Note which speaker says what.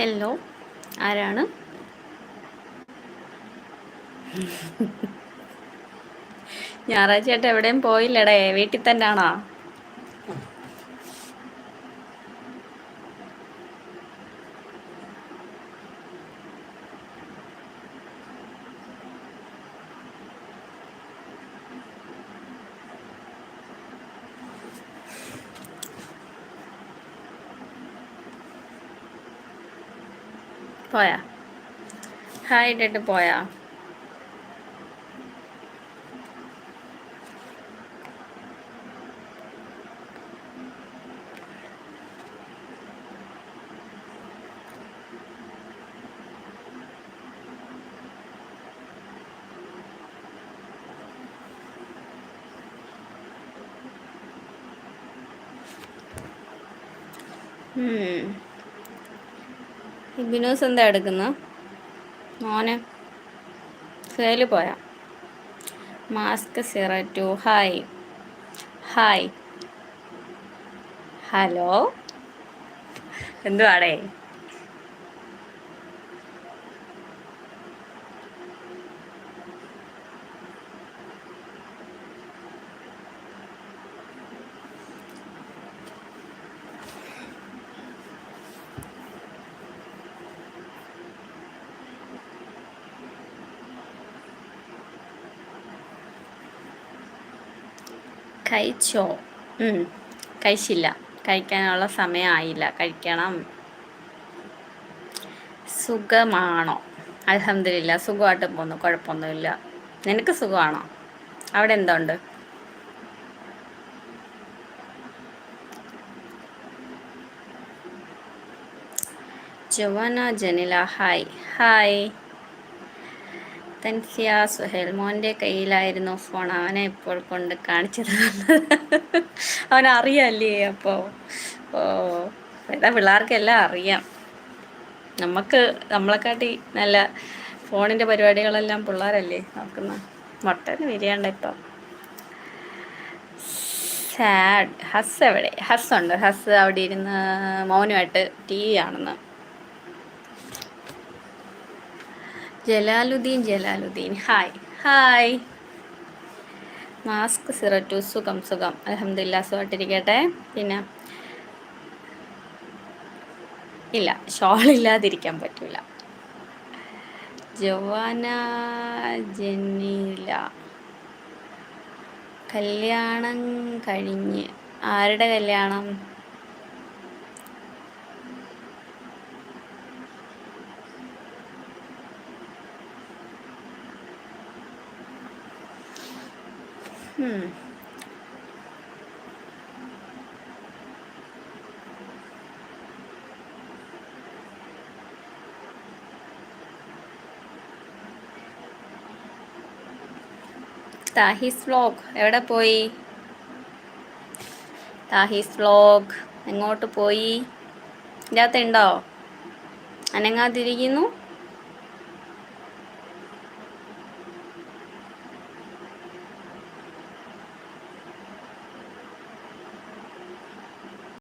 Speaker 1: Hello ആരാണ്? ഞായറാഴ്ച ആയിട്ട് എവിടെയും പോയില്ലടേ വീട്ടിൽ തന്നെ ആണോ പോയാ? ഹായ് ഇട്ടിട്ട് പോയാ? ബിനോസ് എന്താ എടുക്കുന്ന. മോനെ സേൽ പോയാ. Mask zero hi hi hello എന്തുവാടേ? കഴിച്ചോ? കഴിച്ചില്ല. കഴിക്കാനുള്ള സമയമായില്ല. കഴിക്കണം. സുഖമാണോ? അലഹമില്ല സുഖമായിട്ട് പോന്നു. കുഴപ്പമൊന്നുമില്ല. നിനക്ക് സുഖമാണോ? അവിടെ എന്തുണ്ട്? ജവാന ജനില. ഹായ്. ഹായ്. തൻസിയ സുഹേൽ മോന്റെ കയ്യിലായിരുന്നു ഫോൺ അവനെ ഇപ്പോൾ കൊണ്ട് കാണിച്ചു അവനറിയല്ലേ അപ്പോ? അപ്പോൾ ഓ ഇതാ പിള്ളേർക്കെല്ലാം അറിയാം. നമുക്ക് നമ്മളെക്കാട്ടി നല്ല ഫോണിന്റെ പരിപാടികളെല്ലാം പിള്ളേരല്ലേ നോക്കുന്ന? മുട്ടന് വിരിയാണ്ട ഇപ്പം. സാഡ് ഹസ് എവിടെ? ഹസ് ഉണ്ട്. ഹസ് അവിടെ ഇരുന്ന് മൗനമായിട്ട് ടി വി കാണുന്നു. Jalaluddin Jalaluddin. Hi hi mask സിററ്റു. സുഖം സുഖം. അലഹമില്ല സുഖമായിട്ടിരിക്കട്ടെ. പിന്നെ ഇല്ല ഷോൾ ഇല്ലാതിരിക്കാൻ പറ്റില്ല ജവാന ജനീല കല്യാണം കഴിഞ്ഞ്. ആരുടെ കല്യാണം? താഹിസ് വ്ലോഗ് എവിടെ പോയി? താഹിസ് വ്ലോഗ് എങ്ങോട്ട് പോയി? ഇല്ലാത്തണ്ടോ അനങ്ങാതിരിക്കുന്നു?